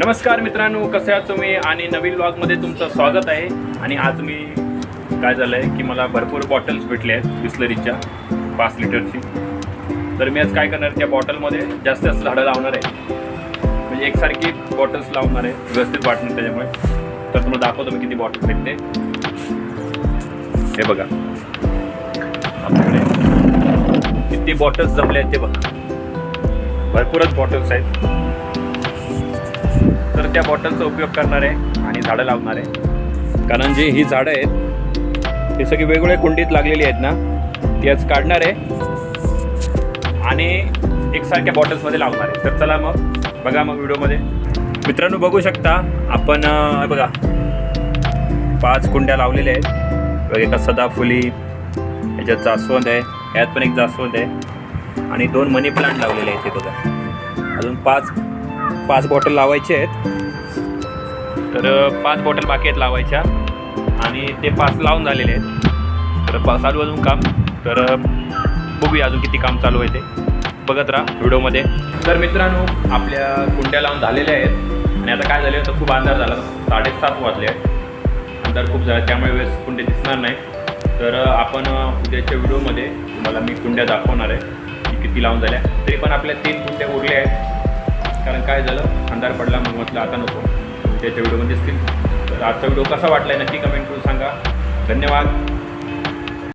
नमस्कार मित्रांनो कसे आहात तुम्ही? आणि नवीन ब्लॉगमध्ये तुमचं स्वागत आहे. आणि आज मी काय झालं आहे की मला भरपूर बॉटल्स भेटले आहेत बिस्लरीच्या पाच लिटरची. तर मी आज काय करणार त्या बॉटलमध्ये जास्त जास्त झाडं लावणार आहे. म्हणजे एकसारखी बॉटल्स लावणार आहे व्यवस्थित वाटणार त्याच्यामुळे. तर तुम्हाला दाखवतो मी किती बॉटल भेटते हे बघा. आपल्याकडे किती बॉटल्स जमले आहेत ते बघा. भरपूरच बॉटल्स आहेत. त्या बॉटलचा उपयोग करणार आहे आणि झाडं लावणार आहे? कारण जी ही झाडं आहेत ती सगळी वेगवेगळ्या कुंडीत लागलेली आहेत ना ती आज काढणार आहे आणि एकसारख्या बॉटल्समध्ये लावणार आहे. तर चला मग बघा मग व्हिडिओमध्ये. मित्रांनो बघू शकता आपण बघा पाच कुंड्या लावलेल्या आहेत. बघा एका सदाफुली ह्याच्यात जास्वंद आहे ह्यात पण एक जास्वंद आहे. आणि दोन मनी प्लांट लावलेले आहेत ते बघा. अजून पाच पाच बॉटल लावायचे आहेत. तर पाच बॉटल बाकी आहेत लावायच्या. आणि ते पाच लावून झालेले आहेत. तर पा चालू अजून काम. तर बघूया अजून किती काम चालू आहे ते. बघत राहा व्हिडिओमध्ये. तर मित्रांनो आपल्या कुंड्या लावून झालेल्या आहेत. आणि आता काय झाले तर खूप अंधार झाला. साडेसात वाजले आहेत. अंधार खूप झाला. त्यामुळे वेळेस कुंडे दिसणार नाही. तर आपण उद्याच्या व्हिडिओमध्ये तुम्हाला मी कुंड्या दाखवणार आहे. की किती लावून झाल्या. तरी पण आपल्या तीन कुंड्या उरल्या आहेत. कारण काय झालं? अंधार पडला मग म्हटलं आता नको. त्याच्या व्हिडिओमध्ये स्क्रीन तर आजचा व्हिडिओ कसा वाटला नक्की कमेंट करून सांगा. धन्यवाद.